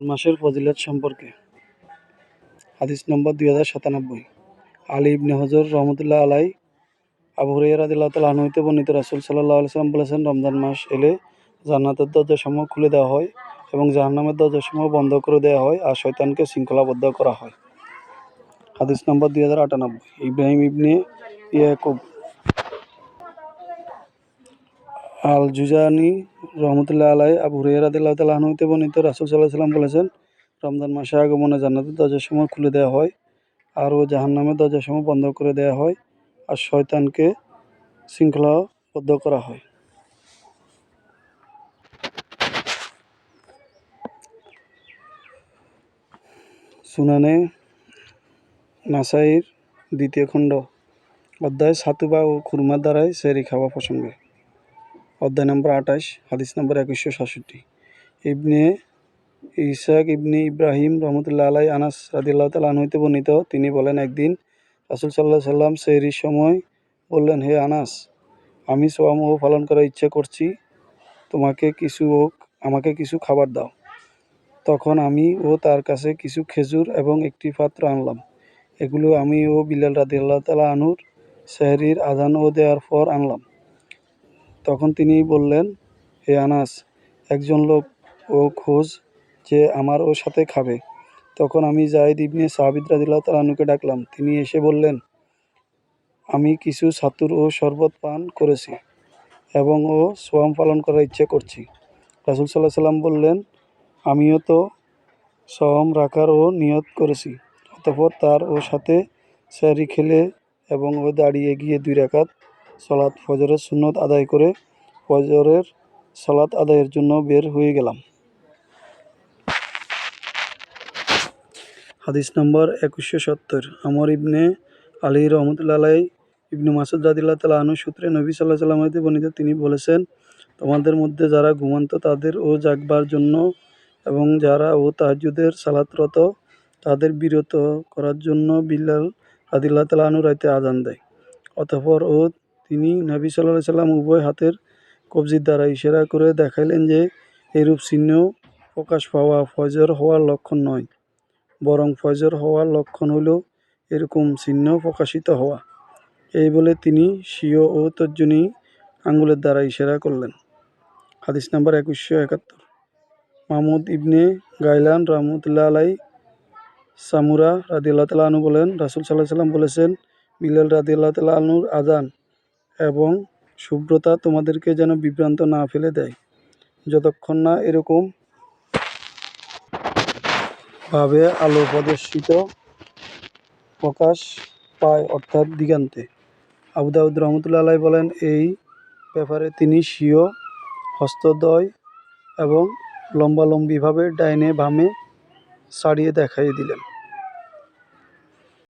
মাসের ফজিলত সম্পর্কে। হাদিস নম্বর দুই হাজার সাতানব্বই। আলী ইবনে হজর রহমতুল্লাহ আলাই আবু হুরাইরা রাদিল্লাহ তাল আনহইতে বর্ণিত রাসুল সাল্লাহ আলাইসাল্লাম বলেছেন, রমজান মাস এলে জান্নাতের দরজাসমূহ খুলে দেওয়া হয় এবং জাহান্নামের দরজাসমূহ বন্ধ করে দেওয়া হয় আর শয়তানকে শৃঙ্খলাবদ্ধ করা হয়। হাদিস নম্বর দুই হাজার আটানব্বই। ইব্রাহিম ইবনে ইয়াকুব আল জুজানি রহমতুল্লাহ আলাই, আবু হুরাইরা রাদিল্লাহ তাল আনহইতে বর্ণিত রাসুল সাল্লাহ সাল্লাম বলেছেন, রমজান মাসে আগমনে জান্নাতের সময় খুলে দেওয়া হয় আর ও জাহান্নামের সময় বন্ধ করে দেওয়া হয়, আর শয়তানকে শৃঙ্খলাবদ্ধ করা হয়। সুনানে নাসাইর দ্বিতীয় খণ্ড অধ্যায় সাতুবা ও খুরমার দ্বারাই সেরি খাওয়া প্রসঙ্গে। অধ্যায় নম্বর আঠাশ, হাদিস নম্বর একুশশো সাতষট্টি। ইবনে ইসাক ইবনে ইব্রাহিম রহমতুল্লাহ আলাই আনাস রাদিল্লাহ তাল আনহইতে বর্ণিত, তিনি বলেন একদিন রাসুল সাল্লাহ সাল্লাম সেহরির সময় বললেন, হে আনাস, আমি সোয়াম ও পালন করার ইচ্ছে করছি, তোমাকে কিছু ও আমাকে কিছু খাবার দাও। তখন আমি ও তার কাছে কিছু খেজুর এবং একটি পাত্র আনলাম। এগুলো আমি ও বিলাল রাদিল্লাহ তালা আনুর সেহরির আজান ও দেওয়ার পর আনলাম। তখন তিনি বললেন, হে আনাস, একজন লোক ও খোঁজ যে আমার ওর সাথে খাবে। তখন আমি জাহিদ ইবনে সাহাবিদ রাদিল্লাহ তালানুকে ডাকলাম। তিনি এসে বললেন, আমি কিছু ছাতুর ও শরবত পান করেছি এবং ও সোয়াম পালন করার ইচ্ছে করছি। রাসুল সাল্লাহ সাল্লাম বললেন, আমিও তো সওম রাখার ও নিয়ত করেছি। অতঃপর তার ওর সাথে স্যারি খেলে এবং ও দাঁড়িয়ে গিয়ে দুই রাকাত সলাৎ ফজরের সুন্নত আদায় করে ফজরের সলাৎ আদায়ের জন্য বের হয়ে গেলাম। হাদিস নম্বর একুশশো সত্তর। আমর ইবনে আলী রহমতুল্লা আলাই ইবনু মাসুদ রাদিল্লাহ তালা আনু সূত্রে নবী সাল্লাহ সাল্লাম হইতে বর্ণিত, তিনি বলেছেন, তোমাদের মধ্যে যারা ঘুমান্ত তাদের ও জাগবার জন্য এবং যারা ও তাহাজুদের সালাতরত তাদের বিরত করার জন্য বিল্লাল রাদিল্লাহ তালা আনু রাইতে আজান দেয়। অতঃপর ও তিনি নবী সাল্লাহ সাল্লাম উভয় হাতের কবজির দ্বারা ইশারা করে দেখাইলেন যে এরূপ চিহ্ন প্রকাশ পাওয়া ফজর হওয়ার লক্ষণ নয়, বরং ফজর হওয়ার লক্ষণ হল এরকম চিহ্ন প্রকাশিত হওয়া। এই বলে তিনি স্বীয় ও তর্জনী আঙ্গুলের দ্বারা ইশারা করলেন। হাদিস নাম্বার একুশশো একাত্তর। মাহমুদ ইবনে গাইলান রহমতুল্লাহ আলাই সামুরা রাদি আল্লাহ তালা আনু বলেন, রাসুল সাল্লাহ সাল্লাম বলেছেন বিলাল রাদি আল্লাহ তালা আনুর আজান এবং শুভ্রতা তোমাদেরকে যেন বিভ্রান্ত না ফেলে দেয়। যতক্ষণ না এরকম ভাবে আলো প্রদর্শিত প্রকাশ পায়, অর্থাৎ দিগান্তে। আবু দাউদ রহমতুল্লাহ বলেন, এই ব্যাপারে তিনি স্বীয় হস্তদ্বয় এবং লম্বালম্বিভাবে ডাইনে বামে ছাড়িয়ে দেখাই দিলেন।